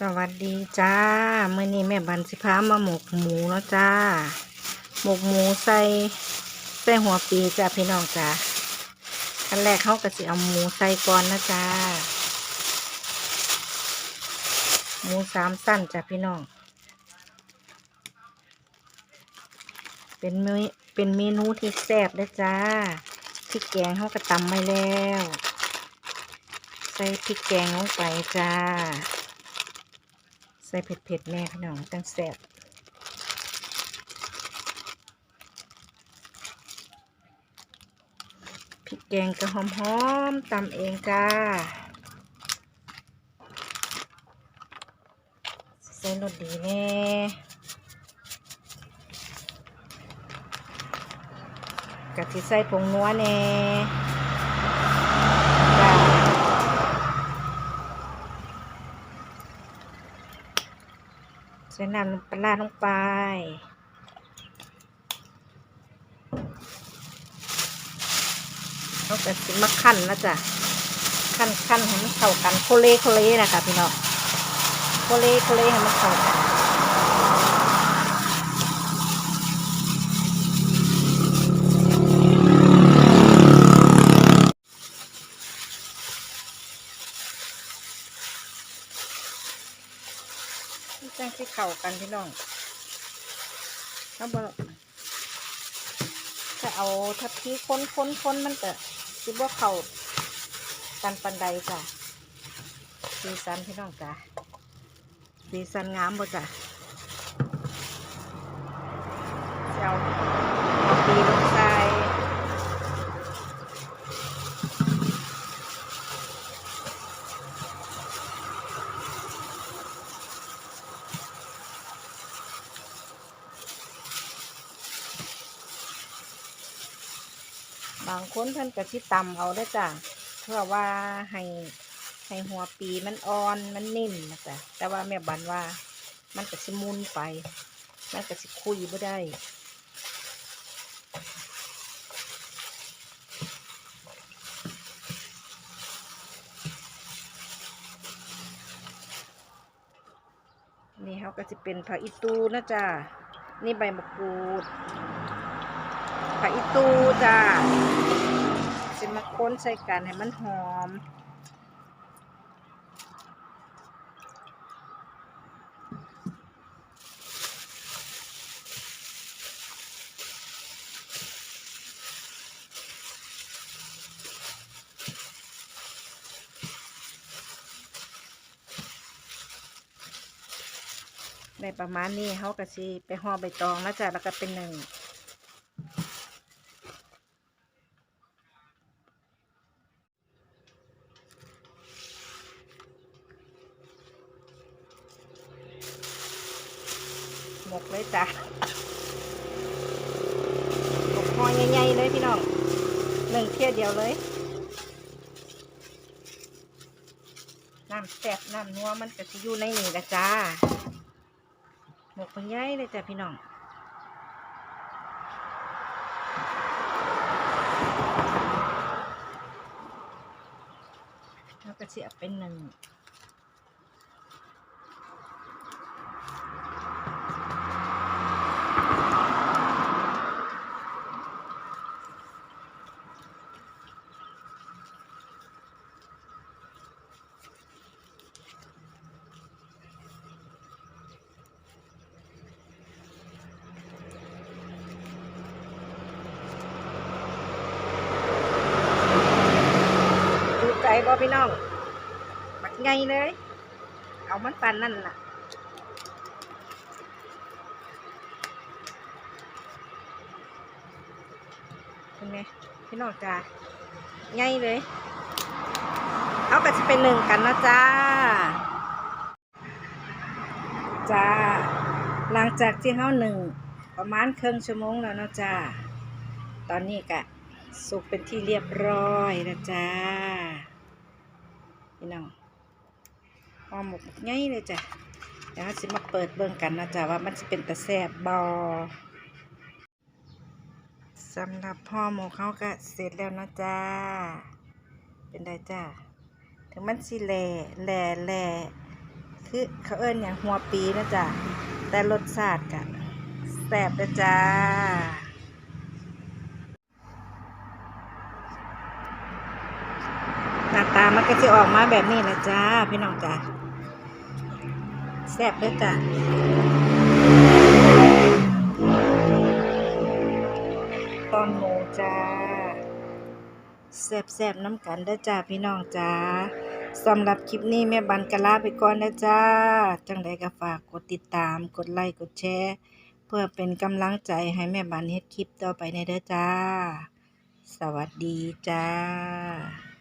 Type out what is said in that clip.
สวัสดีจ้าเมื่อนี้แม่บันสิพามาหมกหมูเนาะจ้า หมกหมูใส่ใส่หัวปีจ้าพี่น้องจ้าขั้นแรกเขาก็สิเอาหมูใส่ก่อนนะจ้า หมูสามสั้นจ้าพี่น้อง เป็นเมนเป็นเมนูที่แซ่บเลยจ้าพริกแกงเขาก็ตำไว้แล้ว ใส่พริกแกงลงไปจ้า ส่เผ็ดๆแน่พี่น้องตั้งแซ่บพริกแกงก็หอมๆตำเองจ้าใส่รสดีแน่กะทิใส่ผงนัวแน่จ้า ใส่น้ำปลาร้าลงไปเขาจะสิมาขั้นนะจ๊ะขั้นขั้นให้มันเข้ากันโคเลโคเลนะคะพี่น้องโคเลโคเลให้มันเข้ากัน เข้ากันพี่น้องเขาบอกถ้าเอาทัพพีค้นค้นค้นมันจะคิดว่าเข้ากันปันใดจ้ะสีสันพี่น้องจ้ะสีสันงามบ่จ้ะเจ้าเอาปีลงใส่ บางคนเพิ่นก็สิตำเอาได้จ้ะเพื่อว่าให้ให้หัวปีมันอ่อนมันนิ่มนะจ๊ะแต่ว่าแม่บันว่า มันก็สิมุนไป มันก็สิคุยบ่ได้นี่เขาก็จะเป็นผักอีตูนะจ๊ะ นี่ใบมะกรูด ผักอีตูจ้ะจะมาค้นใส่กันให้มันหอมได้ประมาณนี้เขาก็สิไปห่อใบตองนะจ๊ะแล้วก็เป็นหนึ่ง หมกเลยจ้ะหมกห่อใหญ่ๆเลยพี่น้องหนึ่งเที่ยเดียวเลย น้ำแซ่บน้ำนัวมันก็จะอยู่ในนี่ละจ้าหมกมันใหญ่เลยจ้ะพี่น้องแล้วก็เสียเป็นหนึ่ง พี่น้องบักไงเลย เอามันปันนั่นล่ะเห็นไหมพี่น้องจ้าไงเลย เอาก็จะเป็นหนึ่งกันนะจ้า จ้า หลังจากที่เขาหนึ่งประมาณครึ่งชั่วโมงแล้วนะจ้า ตอนนี้กะสุกเป็นที่เรียบร้อยนะจ้า พี่น้องห่อหมกง่ายเลยจ้ะเดี๋ยวสิมาเปิดเบิ่งกันนะจ้ะว่ามันจะเป็นตะแซบบอสำหรับห่อหมกเขาก็เสร็จแล้วนะจ้าเป็นไดจ้าถึงมันสิแหล่แหล่แหล่คือเขาเอิ้นอย่างหัวปีนะจ๊ะแต่รสชาติกะแซ่บนะจ้า หน้าตามันก็จะออกมาแบบนี้แหละจ้า พี่น้องจ้าแซ่บด้วยจ้าตอนหมูจ้าแซ่บๆน้ำกันเด้อจ้าพี่น้องจ้าสำหรับคลิปนี้แม่บันกะลาไปก่อนนะจ้า จังใดก็ฝากกดติดตาม กดไลค์ กดแชร์ เพื่อเป็นกำลังใจให้แม่บันเฮ็ดคลิปต่อไปในเด้อจ้า สวัสดีจ้า